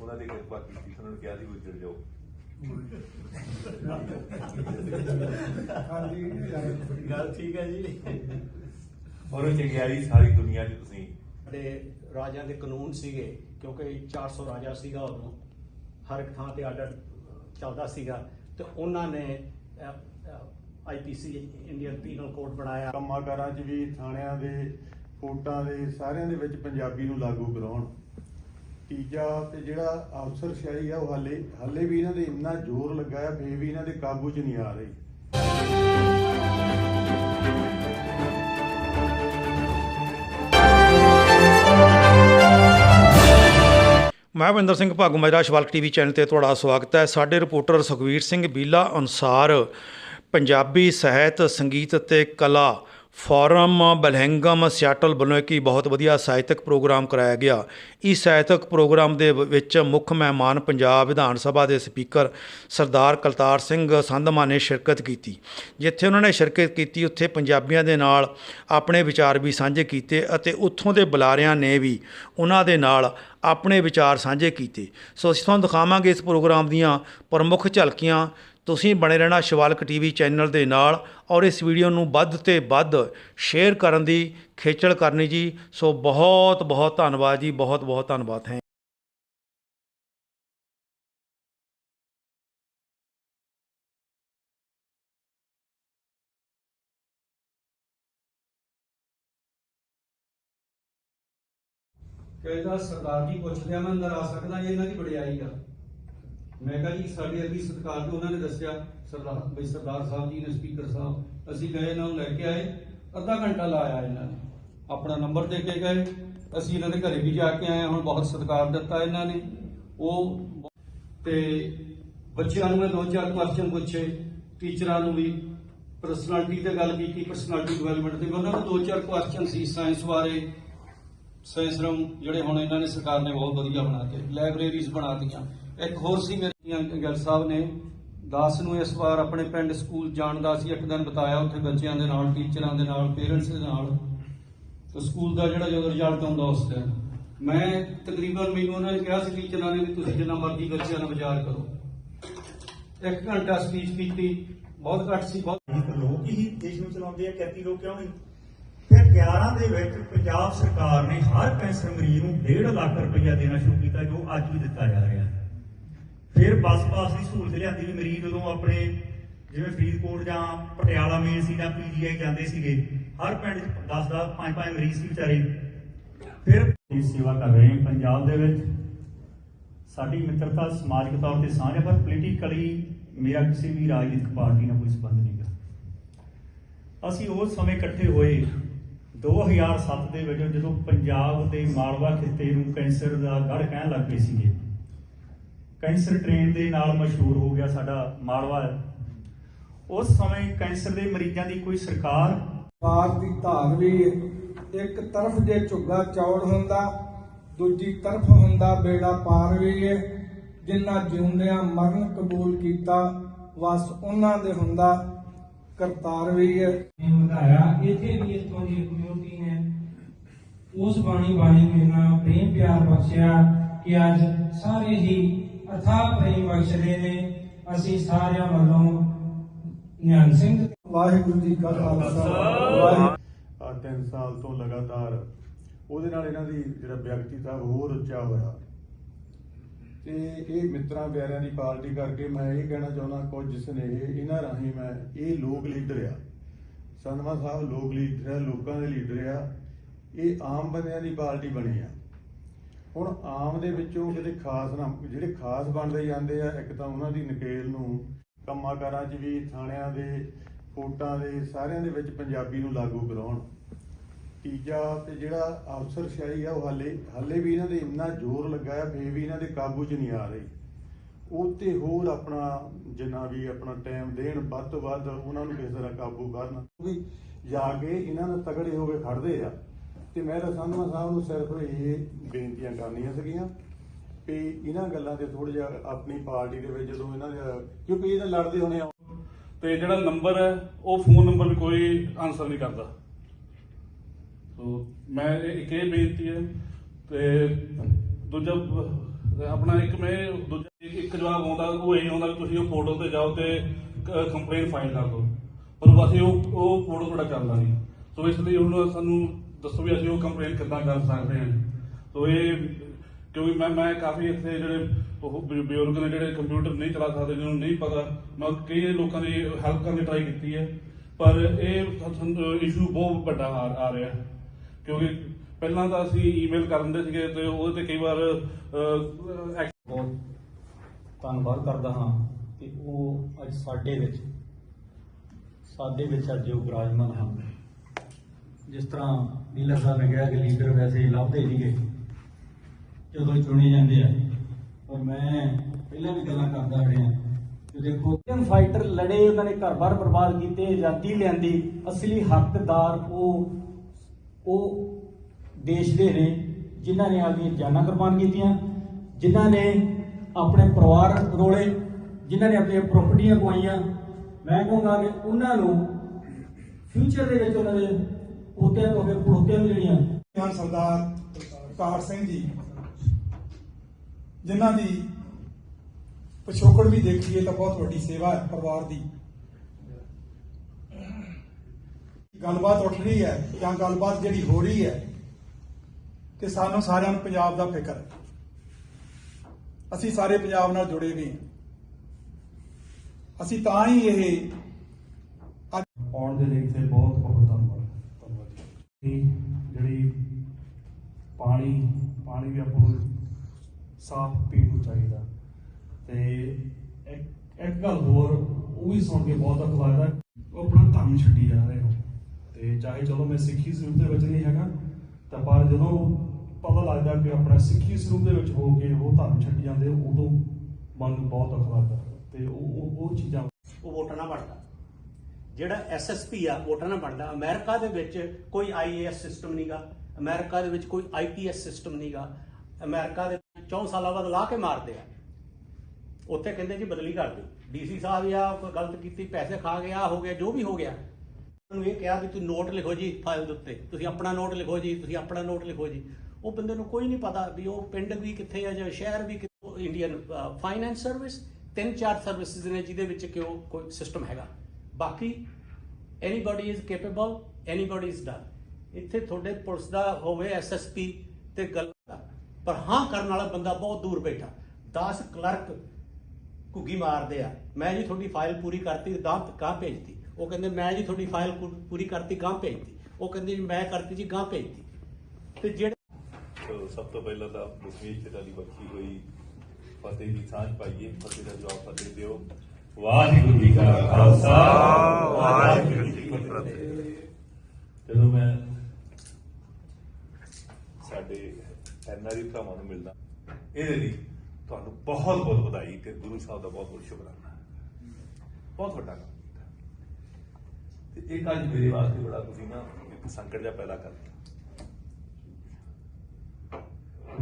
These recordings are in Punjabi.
ਉਹਨਾਂ ਦੀ ਕਿਰਪਾ ਕੀਤੀ ਉਹਨਾਂ ਨੂੰ ਕਿਹਾ ਸੀ ਗੁਜਰ ਜਾਓ। ਹਾਂਜੀ ਗੱਲ ਠੀਕ ਹੈ ਜੀ। ਔਰ ਉਹ ਚੰਗਿਆਈ ਸਾਰੀ ਦੁਨੀਆ 'ਚ ਤੁਸੀਂ। ਸਾਡੇ ਰਾਜਿਆਂ ਦੇ ਕਾਨੂੰਨ ਸੀਗੇ ਕਿਉਂਕਿ 400 ਰਾਜਾ ਸੀਗਾ ਉਦੋਂ। ਹਰ ਇੱਕ ਥਾਂ ਤੇ ਆਰਡਰ ਚੱਲਦਾ ਸੀਗਾ। ਤੇ ਉਹਨਾਂ ਨੇ ਆਈਪੀਸੀ ਇੰਡੀਅਨ ਪੀਨਲ ਕੋਡ ਬਣਾਇਆ। ਕੰਮਾਂ ਕਾਰਾਂ 'ਚ ਵੀ ਥਾਣਿਆਂ ਦੇ ਕੋਰਟਾਂ ਦੇ ਸਾਰਿਆਂ ਦੇ ਵਿੱਚ ਪੰਜਾਬੀ ਨੂੰ ਲਾਗੂ ਕਰਾਉਣ। ਤੀਜਾ ਤੇ ਜਿਹੜਾ ਅਫਸਰਸ਼ਾਹੀ ਆ, ਉਹ ਹਾਲੇ ਹਾਲੇ ਵੀ ਇਹਨਾਂ ਦੇ ਇੰਨਾ ਜ਼ੋਰ ਲੱਗਾ ਆ, ਫੇਰ ਵੀ ਇਹਨਾਂ ਦੇ ਕਾਬੂ 'ਚ ਨਹੀਂ ਆ ਰਹੀ। ਮੈਂ ਭਿੰਦਰ ਸਿੰਘ ਭਾਗੂ ਮੇਰਾ ਸ਼ਵਾਲਕ ਟੀਵੀ ਚੈਨਲ ਤੇ ਤੁਹਾਡਾ ਸਵਾਗਤ ਹੈ। ਸਾਡੇ ਰਿਪੋਰਟਰ ਸੁਖਵੀਰ ਸਿੰਘ ਬੀਲਾ ਅਨੁਸਾਰ, ਪੰਜਾਬੀ ਸਾਹਿਤ, ਸੰਗੀਤ ਅਤੇ ਕਲਾ ਫੋਰਮ ਬਲਹਿੰਗਮ ਸਿਆਟਲ ਵੱਲੋਂ ਇੱਕ ਬਹੁਤ ਵਧੀਆ ਸਾਹਿਤਕ ਪ੍ਰੋਗਰਾਮ ਕਰਾਇਆ ਗਿਆ। ਇਸ ਸਾਹਿਤਕ ਪ੍ਰੋਗਰਾਮ ਦੇ ਵਿੱਚ ਮੁੱਖ ਮਹਿਮਾਨ ਪੰਜਾਬ ਵਿਧਾਨ ਸਭਾ ਦੇ ਸਪੀਕਰ ਸਰਦਾਰ ਕਲਤਾਰ ਸਿੰਘ ਸੰਧਮਾ ਨੇ ਸ਼ਿਰਕਤ ਕੀਤੀ। ਜਿੱਥੇ ਉਹਨਾਂ ਨੇ ਸ਼ਿਰਕਤ ਕੀਤੀ, ਉੱਥੇ ਪੰਜਾਬੀਆਂ ਦੇ ਨਾਲ ਆਪਣੇ ਵਿਚਾਰ ਵੀ ਸਾਂਝੇ ਕੀਤੇ ਅਤੇ ਉੱਥੋਂ ਦੇ ਬੁਲਾਰਿਆਂ ਨੇ ਵੀ ਉਹਨਾਂ ਦੇ ਨਾਲ ਆਪਣੇ ਵਿਚਾਰ ਸਾਂਝੇ ਕੀਤੇ। ਸੋ ਅਸੀਂ ਤੁਹਾਨੂੰ ਦਿਖਾਵਾਂਗੇ ਇਸ ਪ੍ਰੋਗਰਾਮ ਦੀਆਂ ਪ੍ਰਮੁੱਖ ਝਲਕੀਆਂ ਤੁਸੀਂ ਬਣੇ ਰਹਿਣਾ ਸ਼ਿਵਾਲਕ ਟੀਵੀ ਚੈਨਲ ਦੇ ਨਾਲ ਔਰ ਇਸ ਵੀਡੀਓ ਨੂੰ ਵੱਧ ਤੇ ਵੱਧ ਸ਼ੇਅਰ ਕਰਨ ਦੀ ਖੇਚਲ ਕਰਨੀ ਜੀ। ਸੋ ਬਹੁਤ ਬਹੁਤ ਧੰਨਵਾਦ ਜੀ। ਬਹੁਤ ਬਹੁਤ ਧੰਨਵਾਦ। ਹੈ ਕਹਿੰਦਾ ਸਰਦਾਰ ਜੀ ਪੁੱਛਦੇ ਆ, ਮੈਂ ਅੰਦਰ ਆ ਸਕਦਾ ਜੀ, ਇਹਨਾਂ ਦੀ ਵਡਿਆਈ ਆ। ਮੈਂ ਕਿਹਾ ਜੀ, ਸਾਡੇ ਅਗਲੀ ਸਤਿਕਾਰ ਤੋਂ ਉਹਨਾਂ ਨੇ ਦੱਸਿਆ, ਸਰਦਾਰ, ਬਈ ਸਰਦਾਰ ਸਾਹਿਬ ਜੀ ਨੇ, ਸਪੀਕਰ ਸਾਹਿਬ, ਅਸੀਂ ਗਏ ਇਹਨਾਂ ਨੂੰ ਲੈ ਕੇ ਆਏ, ਅੱਧਾ ਘੰਟਾ ਲਾਇਆ ਇਹਨਾਂ ਨੇ। ਆਪਣਾ ਨੰਬਰ ਦੇ ਕੇ ਗਏ, ਅਸੀਂ ਇਹਨਾਂ ਦੇ ਘਰੇ ਵੀ ਜਾ ਕੇ ਆਏ, ਹੁਣ ਬਹੁਤ ਸਤਿਕਾਰ ਦਿੱਤਾ ਇਹਨਾਂ ਨੇ। ਉਹ ਤੇ ਬੱਚਿਆਂ ਨੂੰ ਮੈਂ ਦੋ ਚਾਰ ਕੁਐਸਚਨ ਪੁੱਛੇ ਟੀਚਰਾਂ ਨੂੰ ਵੀ ਪਰਸਨੈਲਿਟੀ ਤੇ ਗੱਲ ਕੀਤੀ ਪਰਸਨੈਲਿਟੀ ਡਿਵੈਲਪਮੈਂਟ ਤੇ ਉਹਨਾਂ ਨੂੰ ਦੋ ਚਾਰ ਕੁਐਸਚਨ ਸੀ ਸਾਇੰਸ ਬਾਰੇ। ਸਾਇੰਸ ਜਿਹੜੇ ਹੁਣ ਇਹਨਾਂ ਨੇ ਸਰਕਾਰ ਨੇ ਬਹੁਤ ਵਧੀਆ ਬਣਾ ਬਣਾਤੇ ਲਾਇਬ੍ਰੇਰੀਜ਼ ਦਿੱਤੀਆਂ। ਇੱਕ ਹੋਰ ਸੀ ਮੇਰੇ ਗਿੱਲ ਸਾਹਿਬ ਨੇ ਦਾਸ ਨੂੰ ਇਸ ਵਾਰ ਆਪਣੇ ਪਿੰਡ ਸਕੂਲ ਜਾਣ ਦਾ ਸੀ ਇੱਕ ਦਿਨ ਬਤਾਇਆ, ਉੱਥੇ ਬੱਚਿਆਂ ਦੇ ਨਾਲ, ਟੀਚਰਾਂ ਦੇ ਨਾਲ, ਪੇਰੈਂਟਸ ਦੇ ਨਾਲ। ਤੇ ਸਕੂਲ ਦਾ ਜਿਹੜਾ ਜਦੋਂ ਰਿਜ਼ਲਟ ਆਉਂਦਾ ਉਸ ਦਿਨ, ਮੈਂ ਤਕਰੀਬਨ ਮੈਨੂੰ ਉਹਨਾਂ ਨੇ ਕਿਹਾ ਸੀ ਟੀਚਰਾਂ ਨੇ ਵੀ ਤੁਸੀਂ ਜਿੰਨਾ ਮਰਜ਼ੀ ਬੱਚਿਆਂ ਨਾਲ ਵਿਚਾਰ ਕਰੋ। ਇੱਕ ਘੰਟਾ ਸਪੀਚ ਕੀਤੀ, ਬਹੁਤ ਘੱਟ ਸੀ, ਬਹੁਤ ਲੋਕ ਹੀ ਦੇਸ਼ ਨੂੰ ਚਲਾਉਂਦੇ ਆ ਕਿਰਤੀ ਲੋਕ ਕਿਉਂ ਨਹੀਂ? ਫਿਰ 11 ਦੇ ਵਿੱਚ ਪੰਜਾਬ ਸਰਕਾਰ ਨੇ ਹਰ ਕੈਂਸਰ ਮਰੀਜ਼ ਨੂੰ 1.5 ਲੱਖ ਰੁਪਇਆ ਦੇਣਾ ਸ਼ੁਰੂ ਕੀਤਾ, ਜੋ ਅੱਜ ਵੀ ਦਿੱਤਾ ਜਾ ਰਿਹਾ। ਹੈ ਫਿਰ ਬੱਸ ਪਾਸ ਦੀ ਸਹੂਲਤ ਲਿਆਂਦੀ ਵੀ ਮਰੀਜ਼ ਉਦੋਂ ਆਪਣੇ ਜਿਵੇਂ ਫਰੀਦਕੋਟ ਜਾਂ ਪਟਿਆਲਾ ਮੇਨ ਸੀ ਜਾਂ ਪੀਜੀਆਈ ਜਾਂਦੇ ਸੀਗੇ। ਹਰ ਪਿੰਡ 'ਚ 10 10 5 5 ਮਰੀਜ਼ ਸੀ ਵਿਚਾਰੇ। ਫਿਰ ਇਹ ਸੇਵਾ ਕਰ ਰਹੇ ਹਾਂ ਪੰਜਾਬ ਦੇ ਵਿੱਚ। ਸਾਡੀ ਮਿੱਤਰਤਾ ਸਮਾਜਿਕ ਤੌਰ ਤੇ ਸਾਂਝ ਹੈ ਪਰ ਪੋਲੀਟੀਕਲੀ ਮੇਰਾ ਕਿਸੇ ਵੀ ਰਾਜਨੀਤਿਕ ਪਾਰਟੀ ਨਾਲ ਕੋਈ ਸੰਬੰਧ ਨਹੀਂ ਗਾ ਅਸੀਂ ਉਸ ਸਮੇਂ ਇਕੱਠੇ ਹੋਏ 2007 ਦੇ ਵਿੱਚ ਜਦੋਂ ਪੰਜਾਬ ਦੇ ਮਾਲਵਾ ਖਿੱਤੇ ਨੂੰ ਕੈਂਸਰ ਦਾ ਗੜ ਕਹਿਣ ਲੱਗ ਪਏ ਸੀਗੇ। ਕੈਂਸਰ ਟ੍ਰੇਨ ਦੇ ਨਾਲ ਮਸ਼ਹੂਰ ਹੋ ਗਿਆ ਸਾਡਾ ਮਾਲਵਾ। ਉਸ ਸਮੇਂ ਕੈਂਸਰ ਦੇ ਮਰੀਜ਼ਾਂ ਦੀ ਕੋਈ ਸਰਕਾਰ ਪਾਰ ਦੀ ਧਾਰ ਵੀ ਇੱਕ ਤਰਫ ਜੇ ਝੁੱਗਾ ਚੌੜ ਹੁੰਦਾ ਦੂਜੀ ਤਰਫ ਹੁੰਦਾ ਬੇੜਾ ਪਾਰ ਵੀ ਹੈ ਜਿਨ੍ਹਾਂ ਜਿਉਂਦਿਆਂ ਮਰਨ ਕਬੂਲ ਕੀਤਾ ਵਸ ਉਹਨਾਂ ਦੇ ਹੁੰਦਾ ਕਰਤਾਰ ਵੀ ਹੈ ਨੇ ਵਧਾਇਆ ਇੱਥੇ ਵੀ ਇੱਥੋਂ ਦੀ ਕਮਿਊਨਿਟੀ ਨੇ। ਉਸ ਬਾਣੀ ਬਾਣੀ ਮੇਰਾ ਪ੍ਰੇਮ ਪਿਆਰ ਬਖਸ਼ਿਆ ਕਿ ਅੱਜ ਸਾਰੇ ਹੀ ਅਥਾਹ ਪ੍ਰੇਮ ਬਖਸ਼ਦੇ ਨੇ ਅਸੀਂ ਸਾਰਿਆਂ ਵੱਲੋਂ ਨਿਹੰਗ ਸਿੰਘ ਵਾਹਿਗੁਰੂ ਜੀ ਕਾ ਖਾਲਸਾ ਵਾਹਿਗੁਰੂ ਆ ਤਿੰਨ ਸਾਲ ਤੋਂ ਲਗਾਤਾਰ ਉਹਦੇ ਨਾਲ ਇਹਨਾਂ ਦੀ ਜਿਹੜਾ ਵਿਅਕਤੀਤਾ ਹੋਰ ਉੱਚਾ ਹੋਇਆ। ਤੇ ਇਹ ਮਿੱਤਰਾਂ ਪਿਆਰਿਆਂ ਦੀ ਪਾਰਟੀ ਕਰਕੇ ਮੈਂ ਇਹ ਕਹਿਣਾ ਚਾਹੁੰਦਾ ਕੁਝ ਸੁਨੇਹੇ ਇਹਨਾਂ ਰਾਹੀਂ ਮੈਂ ਇਹ ਲੋਕ ਲੀਡਰ ਆ। ਸੰਧਵਾ ਸਾਹਿਬ ਲੋਕ ਲੀਡਰ ਆ ਲੋਕਾਂ ਦੇ ਲੀਡਰ ਆ। ਇਹ ਆਮ ਬੰਦਿਆਂ ਦੀ ਪਾਰਟੀ ਬਣੀ ਆ। ਹੁਣ ਆਮ ਦੇ ਵਿੱਚੋਂ ਕਿਤੇ ਖਾਸ ਨਾ, ਜਿਹੜੇ ਖਾਸ ਬਣਦੇ ਜਾਂਦੇ ਆ, ਇੱਕ ਤਾਂ ਉਹਨਾਂ ਦੀ ਨਕੇਲ ਨੂੰ ਕੰਮਾਂ ਕਾਰਾਂ 'ਚ ਵੀ, ਥਾਣਿਆਂ ਦੇ, ਕੋਰਟਾਂ ਦੇ, ਸਾਰਿਆਂ ਦੇ ਵਿੱਚ ਪੰਜਾਬੀ ਨੂੰ ਲਾਗੂ ਕਰਾਉਣ। ਤੀਜਾ ਤੇ ਜਿਹੜਾ ਅਫਸਰਸ਼ਾਹੀ ਆ, ਉਹ ਹਾਲੇ ਹਾਲੇ ਵੀ ਇਹਨਾਂ ਦੇ ਇੰਨਾ ਜ਼ੋਰ ਲੱਗਾ ਆ, ਫੇਰ ਵੀ ਇਹਨਾਂ ਦੇ ਕਾਬੂ 'ਚ ਨਹੀਂ ਆ ਰਹੀ। ਉਹ ਤੇ ਹੋਰ ਆਪਣਾ ਜਿੰਨਾ ਵੀ ਆਪਣਾ ਟਾਈਮ ਦੇਣ, ਵੱਧ ਤੋਂ ਵੱਧ ਉਹਨਾਂ ਨੂੰ ਕਿਸੇ ਤਰ੍ਹਾਂ ਕਾਬੂ ਕਰਨ। ਵੀ ਜਾ ਕੇ ਇਹਨਾਂ ਨਾਲ ਤਗੜੇ ਹੋ ਕੇ ਖੜਦੇ ਆ। ਤੇ ਮੈਂ ਰਸਾਨਾ ਸਾਹਿਬ ਨੂੰ ਸਿਰਫ ਇਹ ਬੇਨਤੀਆਂ ਕਰਨੀਆਂ ਸੀਗੀਆਂ ਵੀ ਇਹਨਾਂ ਗੱਲਾਂ ਤੇ ਥੋੜਾ ਜਿਹਾ ਆਪਣੀ ਪਾਰਟੀ ਦੇ ਵਿੱਚ ਜਦੋਂ ਇਹਨਾਂ ਦੇ, ਕਿਉਂਕਿ ਇਹ ਤਾਂ ਲੜਦੇ ਹੋਣੇ ਆ। ਤੇ ਜਿਹੜਾ ਨੰਬਰ ਹੈ, ਉਹ ਫੋਨ ਨੰਬਰ ਵੀ ਕੋਈ ਆਨਸਰ ਨਹੀਂ ਕਰਦਾ। ਸੋ ਮੈਂ ਇੱਕ ਇਹ ਬੇਨਤੀ ਹੈ ਤੇ ਦੂਜਾ, ਆਪਣਾ ਇੱਕ ਮੈਂ ਦੂਜਾ, ਇੱਕ ਜਵਾਬ ਆਉਂਦਾ, ਉਹ ਇਹ ਆਉਂਦਾ ਵੀ ਤੁਸੀਂ ਉਹ ਪੋਰਟਲ ਤੇ ਜਾਓ ਤੇ ਕੰਪਲੇਨ ਫਾਈਲ ਕਰ ਦਿਓ। ਪਰ ਬਸ ਉਹ ਉਹ ਪੋਰਟਲ ਤੁਹਾਡਾ ਚੱਲਦਾ ਨਹੀਂ। ਸੋ ਇਸ ਲਈ ਹੁਣ ਸਾਨੂੰ ਦੱਸੋ ਵੀ ਅਸੀਂ ਉਹ ਕੰਪਲੇਨ ਕਿੱਦਾਂ ਕਰ ਸਕਦੇ ਹਾਂ। ਸੋ ਇਹ ਕਿਉਂਕਿ ਮੈਂ ਮੈਂ ਕਾਫੀ ਇੱਥੇ ਜਿਹੜੇ ਉਹ ਬਜ਼ੁਰਗ ਨੇ ਜਿਹੜੇ ਕੰਪਿਊਟਰ ਨਹੀਂ ਚਲਾ ਸਕਦੇ, ਜਿਹਨਾਂ ਨੂੰ ਨਹੀਂ ਪਤਾ, ਮੈਂ ਕਈ ਲੋਕਾਂ ਦੀ ਹੈਲਪ ਕਰਨ ਦੀ ਟਰਾਈ ਕੀਤੀ ਹੈ। ਪਰ ਇਹ ਇਸ਼ੂ ਬਹੁਤ ਵੱਡਾ ਆ ਆ ਰਿਹਾ। ਕਿਉਂਕਿ ਪਹਿਲਾਂ ਤਾਂ ਅਸੀਂ ਈਮੇਲ ਕਰ ਦਿੰਦੇ ਸੀਗੇ ਤੇ ਉਹਦੇ ਤੇ ਕਈ ਵਾਰ ਬਹੁਤ ਧੰਨਵਾਦ ਕਰਦਾ ਹਾਂ ਕਿ ਉਹ ਅੱਜ ਸਾਡੇ ਵਿੱਚ ਸਾਡੇ ਵਿੱਚ ਅੱਜ ਉਹ ਵਿਰਾਜਮਾਨ ਹਨ। ਜਿਸ ਤਰ੍ਹਾਂ ਨੀਲਾ ਸਾਹਿਬ ਨੇ ਕਿਹਾ ਕਿ ਲੀਡਰ ਵੈਸੇ ਲੱਭਦੇ ਨਹੀਂਗੇ, ਜਦੋਂ ਚੁਣੇ ਜਾਂਦੇ ਆ। ਪਰ ਮੈਂ ਪਹਿਲਾਂ ਵੀ ਗੱਲਾਂ ਕਰਦਾ ਰਿਹਾ ਕਿ ਦੇਖੋ ਫਰੀडम ਫਾਈਟਰ ਲੜੇ, ਉਹਨਾਂ ਨੇ ਘਰ-ਬਾਰ ਬਰਬਾਦ ਕੀਤੇ, ਆਜ਼ਾਦੀ ਲਿਆਂਦੀ। ਅਸਲੀ ਹੱਕਦਾਰ ਉਹ ਉਹ ਦੇਸ਼ ਦੇ ਨੇ, ਜਿਨ੍ਹਾਂ ਨੇ ਆਪਣੀਆਂ ਜਾਨਾਂ ਕੁਰਬਾਨ ਕੀਤੀਆਂ, ਜਿਨ੍ਹਾਂ ਨੇ ਆਪਣੇ ਪਰਿਵਾਰ ਰੋਲੇ, ਜਿਨ੍ਹਾਂ ਨੇ ਆਪਣੀਆਂ ਪ੍ਰਾਪਰਟੀਆਂ ਗਵਾਈਆਂ। ਮੈਂ ਕਹੂੰਗਾ ਕਿ ਉਹਨਾਂ ਨੂੰ ਫਿਊਚਰ ਦੇ ਵਿੱਚ ਉਹਨਾਂ ਦੇ ਪੋਤਿਆਂ ਤੋਂ ਫਿਰ ਨੂੰ ਜਿਹੜੀਆਂ ਹਨ ਸਰਦਾਰ ਕਾਰ ਸਿੰਘ ਜੀ ਜਿਨ੍ਹਾਂ ਦੀ ਪਿਛੋਕੜ ਵੀ ਦੇਖੀਏ ਤਾਂ ਬਹੁਤ ਵੱਡੀ ਸੇਵਾ ਹੈ ਪਰਿਵਾਰ ਦੀ। ਗੱਲਬਾਤ ਉੱਠ ਰਹੀ ਹੈ ਜਾਂ ਗੱਲਬਾਤ ਜਿਹੜੀ ਹੋ ਰਹੀ ਹੈ ਕਿ ਸਾਨੂੰ ਸਾਰਿਆਂ ਨੂੰ ਪੰਜਾਬ ਦਾ ਫਿਕਰ ਹੈ। ਅਸੀਂ ਸਾਰੇ ਪੰਜਾਬ ਨਾਲ ਜੁੜੇ ਵੀ ਹਾਂ। ਅਸੀਂ ਤਾਂ ਹੀ ਇਹ ਆਉਣ ਦੇ ਲਈ ਇੱਥੇ ਬਹੁਤ ਬਹੁਤ ਧੰਨਵਾਦ ਧੰਨਵਾਦ ਜੀ ਇਹ ਜਿਹੜੀ ਪਾਣੀ ਪਾਣੀ ਵੀ ਆਪਾਂ ਨੂੰ ਸਾਫ਼ ਪੀਣ ਨੂੰ ਚਾਹੀਦਾ। ਤੇ ਇੱਕ ਇੱਕ ਗੱਲ ਹੋਰ, ਉਹ ਵੀ ਸੁਣ ਕੇ ਬਹੁਤ ਦੁੱਖ ਲੱਗਦਾ। ਉਹ ਆਪਣਾ ਧਰਮ ਛੱਡੀ ਜਾ ਰਹੇ ਹੋ। ਤੇ ਚਾਹੇ ਚਲੋ ਮੈਂ ਸਿੱਖੀ ਸਰੂਪ ਦੇ ਵਿੱਚ ਨਹੀਂ ਹੈਗਾ, ਤਾਂ ਪਰ ਜਦੋਂ ਪਤਾ ਲੱਗਦਾ ਕਿ ਆਪਣਾ ਸਿੱਖੀ ਸਰੂਪ ਦੇ ਵਿੱਚ ਹੋ ਕੇ ਉਹ ਧਰਮ ਛੱਡੀ ਜਾਂਦੇ, ਉਦੋਂ ਮਨ ਨੂੰ ਬਹੁਤ ਦੁੱਖ ਲੱਗਦਾ। ਤੇ ਉਹ, ਉਹ- ਚੀਜ਼ਾਂ ਉਹ ਵੋਟਾਂ ਨਾ ਬਣਦਾ। ਜਿਹੜਾ ਐਸਐਸਪੀ ਆ ਵੋਟਾਂ ਨਾ ਬਣਦਾ। ਅਮਰੀਕਾ ਦੇ ਵਿੱਚ ਕੋਈ ਆਈਏਐਸ ਸਿਸਟਮ ਨਹੀਂਗਾ ਅਮਰੀਕਾ ਦੇ ਵਿੱਚ ਕੋਈ ਆਈਪੀਐਸ ਸਿਸਟਮ ਨਹੀਂਗਾ ਅਮਰੀਕਾ ਦੇ 4 ਸਾਲਾਂ ਬਾਅਦ ਲਾ ਕੇ ਮਾਰਦੇ ਆ। ਉੱਥੇ ਕਹਿੰਦੇ ਜੀ ਬਦਲੀ ਕਰ ਦਿਓ। ਡੀਸੀ ਸਾਹਿਬ ਆ, ਕੋਈ ਗਲਤ ਕੀਤੀ, ਪੈਸੇ ਖਾ ਗਿਆ ਹੋ ਗਿਆ, ਜੋ ਵੀ ਹੋ ਗਿਆ। ਉਹਨੂੰ ਇਹ ਕਿਹਾ ਵੀ ਤੁਸੀਂ ਨੋਟ ਲਿਖੋ ਜੀ ਫਾਈਲ ਦੇ ਉੱਤੇ। ਤੁਸੀਂ ਆਪਣਾ ਨੋਟ ਲਿਖੋ ਜੀ, ਤੁਸੀਂ ਆਪਣਾ ਨੋਟ ਲਿਖੋ ਜੀ। ਉਹ ਬੰਦੇ ਨੂੰ ਕੋਈ ਨਹੀਂ ਪਤਾ ਵੀ ਉਹ ਪਿੰਡ ਵੀ ਕਿੱਥੇ ਆ ਜਾਂ ਸ਼ਹਿਰ ਵੀ ਇੰਡੀਅਨ ਫਾਈਨੈਂਸ ਸਰਵਿਸ ਤਿੰਨ ਚਾਰ ਸਰਵਿਸਿਜ਼ ਨੇ ਜਿਹਦੇ ਵਿੱਚ ਕਿ ਉਹ ਕੋਈ ਸਿਸਟਮ ਹੈਗਾ। ਬਾਕੀ anybody is capable anybody is done ਇੱਥੇ ਤੁਹਾਡੇ ਪੁਲਿਸ ਦਾ ਹੋਵੇ ਐਸਐਸਪੀ ਤੇ ਗੱਲ ਪਰ ਹਾਂ ਕਰਨ ਵਾਲਾ ਬੰਦਾ ਬਹੁਤ ਦੂਰ ਬੈਠਾ। 10 ਕਲਰਕ ਘੁੱਗੀ ਮਾਰਦੇ ਆ। ਮੈਂ ਜੀ ਤੁਹਾਡੀ ਫਾਈਲ ਪੂਰੀ ਕਰਤੀ ਗਾਂ ਗਾਂ ਭੇਜਤੀ। ਉਹ ਕਹਿੰਦੇ, ਮੈਂ ਜੀ ਤੁਹਾਡੀ ਫਾਈਲ ਪੂਰੀ ਕਰਤੀ ਗਾਂ ਭੇਜਤੀ। ਉਹ ਕਹਿੰਦੇ ਜੀ ਮੈਂ ਕਰਤੀ ਜੀ ਗਾਂ ਭੇਜਤੀ। ਤੇ ਜਿਹੜੇ ਸਭ ਤੋਂ ਪਹਿਲਾਂ ਤਾਂ ਦਸਵੀਂ ਪਿਤਾ ਬਖਸ਼ੀ ਹੋਈ। ਫਤਿਹ ਦੀ ਸਾਂਝ ਪਾਈਏ, ਫਤਿਹ ਦਾ ਜਵਾਬ ਫਤਿਹ ਦਿਓ। ਵਾਹਿਗੁਰੂ ਜੀ ਕਾ ਖਾਲਸਾ ਵਾਹਿਗੁਰੂ ਜੀ ਕੀ ਫਤਿਹ ਜਦੋਂ ਮੈਂ ਸਾਡੇ ਐਨਆਰਈ ਭਰਾਵਾਂ ਨੂੰ ਮਿਲਦਾ, ਇਹਦੇ ਲਈ ਤੁਹਾਨੂੰ ਬਹੁਤ ਬਹੁਤ ਵਧਾਈ ਤੇ ਗੁਰੂ ਸਾਹਿਬ ਦਾ ਬਹੁਤ ਬਹੁਤ ਸ਼ੁਕਰਾਨਾ। ਬਹੁਤ ਵੱਡਾ ਕੰਮ ਕੀਤਾ। ਤੇ ਇਹ ਅੱਜ ਮੇਰੇ ਵਾਸਤੇ ਬੜਾ ਤੁਸੀਂ ਨਾ ਇੱਕ ਸੰਕਟ ਜਿਹਾ ਪੈਦਾ ਕਰ ਦਿੱਤਾ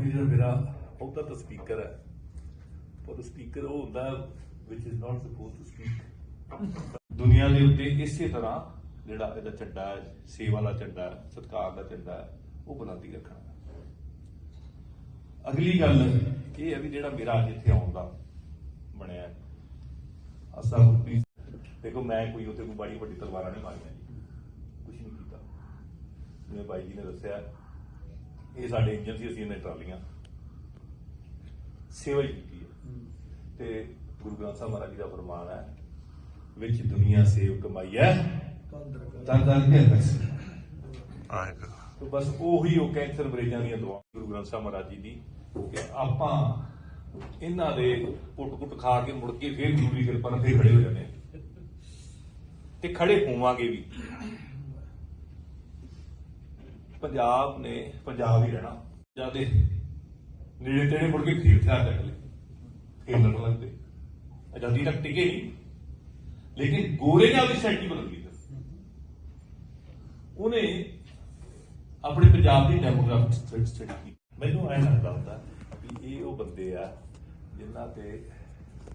ਜਿਹੜਾ ਮੇਰਾ ਉਹਦਾ ਤਾਂ ਸਪੀਕਰ ਹੈ, ਪਰ ਸਪੀਕਰ ਉਹ ਹੁੰਦਾ which is not supposed to speak ਦੁਨੀਆ ਦੇ ਉੱਤੇ ਇਸੇ ਤਰ੍ਹਾਂ ਜਿਹੜਾ ਇਹਦਾ ਝੰਡਾ ਹੈ ਸੇਵਾ ਦਾ ਝੰਡਾ ਹੈ ਸਤਿਕਾਰ ਦਾ ਝੰਡਾ ਹੈ ਉਹ ਬੁਲੰਦੀ ਰੱਖਣਾ ਅਗਲੀ ਗੱਲ ਇਹ ਹੈ ਵੀ ਜਿਹੜਾ ਮੇਰਾ ਅੱਜ ਇੱਥੇ ਆਉਣ ਦਾ ਬਣਿਆ। ਅਸਾ ਗੁਰਪ੍ਰੀਤ ਦੇਖੋ ਮੈਂ ਕੋਈ ਉੱਥੇ ਕੋਈ ਬੜੀ ਵੱਡੀ ਤਲਵਾਰਾਂ ਨਹੀਂ ਮਾਰੀਆਂ ਜੀ ਕੁਝ ਨਹੀਂ ਕੀਤਾ। ਜਿਵੇਂ ਬਾਈ ਜੀ ਨੇ ਦੱਸਿਆ ਇਹ ਸਾਡੇ ਇੰਜਨ ਸੀ ਅਸੀਂ ਇਹਨਾਂ ਟਰਾਲੀਆਂ ਸੇਵਾ ਕੀਤੀ ਹੈ। ਤੇ ਗੁਰੂ ਗ੍ਰੰਥ ਸਾਹਿਬ ਮਹਾਰਾਜ ਜੀ ਦਾ ਫਰਮਾਨ ਹੈ ਵਿੱਚ ਦੁਨੀਆ ਸੇਵ ਕਮਾਈ ਹੈ ਤਾਂ ਤਾਂ ਕੇ ਬਸ ਤੋ ਬਸ ਉਹੀ ਉਹ ਕੈਂਸਰ ਮਰੀਜ਼ਾਂ ਦੀਆਂ ਦੁਆ ਗੁਰੂ ਗ੍ਰੰਥ ਸਾਹਿਬ ਮਹਾਰਾਜ ਜੀ ਦੀ ਕਿ ਆਪਾਂ ਇਹਨਾਂ ਦੇ ਪੁੱਟ ਪੁੱਟ ਖਾ ਕੇ ਮੁੜ ਕੇ ਫੇਰ ਗੁਰੂ ਦੀ ਕਿਰਪਾ ਨਾਲ ਫੇਰ ਖੜੇ ਹੋ ਜਾਂਦੇ ਤੇ ਖੜੇ ਹੋਵਾਂਗੇ ਵੀ। ਪੰਜਾਬ ਨੇ ਪੰਜਾਬ ਹੀ ਰਹਿਣਾ। ਜਿਆਦੇ ਨੇੜੇ ਤੇੜੇ ਮੁੜ ਕੇ ਖੇਡ ਥਿਆ ਕਰ ਲੈ ਖੇਲਣ ਲੱਗਦੇ ਆਜ਼ਾਦੀ ਤੱਕ ਟਿਕੇ ਨਹੀਂ। ਲੇਕਿਨ ਗੋਰੇ ਨਾਲ ਆਪਣੀ ਸੈਟੀ ਬਦਲ ਦਿੱਤੀ ਉਹਨੇ ਆਪਣੇ ਪੰਜਾਬ ਦੀ ਡੈਮੋਗ੍ਰਾਫਿਕ ਸਟੱਡੀ ਮੈਨੂੰ ਐਂ ਲੱਗਦਾ ਹੁੰਦਾ ਵੀ ਇਹ ਉਹ ਬੰਦੇ ਆ ਜਿਨ੍ਹਾਂ ਤੇ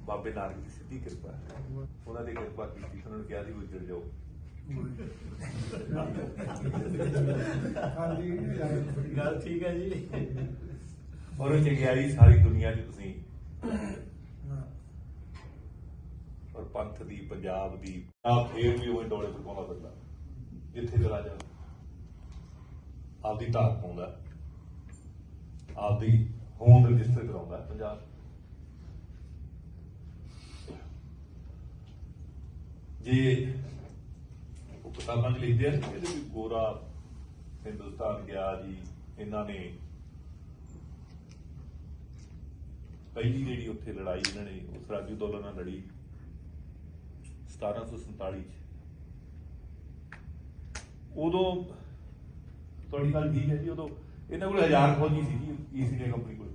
ਬਾਬੇ ਨਾਨਕ ਦੀ ਸਿੱਧੀ ਕਿਰਪਾ ਉਹਨਾਂ ਦੀ ਕਿਰਪਾ ਕੀਤੀ ਉਹਨਾਂ ਨੂੰ ਕਿਹਾ ਸੀ ਗੁਜਰ ਜਾਓ। ਹਾਂਜੀ ਗੱਲ ਠੀਕ ਹੈ ਜੀ। ਔਰ ਉਹ ਚੰਗਿਆਈ ਸਾਰੀ ਦੁਨੀਆ 'ਚ ਤੁਸੀਂ ਔਰ ਪੰਥ ਦੀ ਪੰਜਾਬ ਦੀ ਆਪ ਫੇਰ ਵੀ ਉਹ ਡੋਲੇ ਪਰਕਾਉਂਦਾ ਫਿਰਦਾ ਜਿੱਥੇ ਚਲਾ ਜਾ। ਆਪਦੀ ਧਾਕ ਪਾਉਂਦਾ। ਆਪਦੀ ਹੋਂਦ ਰਜਿਸਟਰ ਕਰਾਉਂਦਾ ਪੰਜਾਬ। ਜੇ ਉਹ ਕਿਤਾਬਾਂ 'ਚ ਲਿਖਦੇ ਆ ਇਹਦੇ ਵੀ ਗੋਰਾ ਹਿੰਦੁਸਤਾਨ ਗਿਆ ਜੀ, ਇਹਨਾਂ ਨੇ ਪਹਿਲੀ ਜਿਹੜੀ ਉੱਥੇ ਲੜਾਈ ਇਹਨਾਂ ਨੇ, ਉਸ ਰਾਜੂ ਦੌਲਾ ਨਾਲ ਲੜੀ 1747 ਚ। ਉਦੋਂ ਤੁਹਾਡੀ ਗੱਲ ਠੀਕ ਹੈ ਜੀ, ਉਦੋਂ ਇਹਨਾਂ ਕੋਲ ਹਜ਼ਾਰ ਫੌਜੀ ਸੀ ਜੀ ਈਸਟ ਇੰਡੀਆ ਕੰਪਨੀ ਕੋਲ।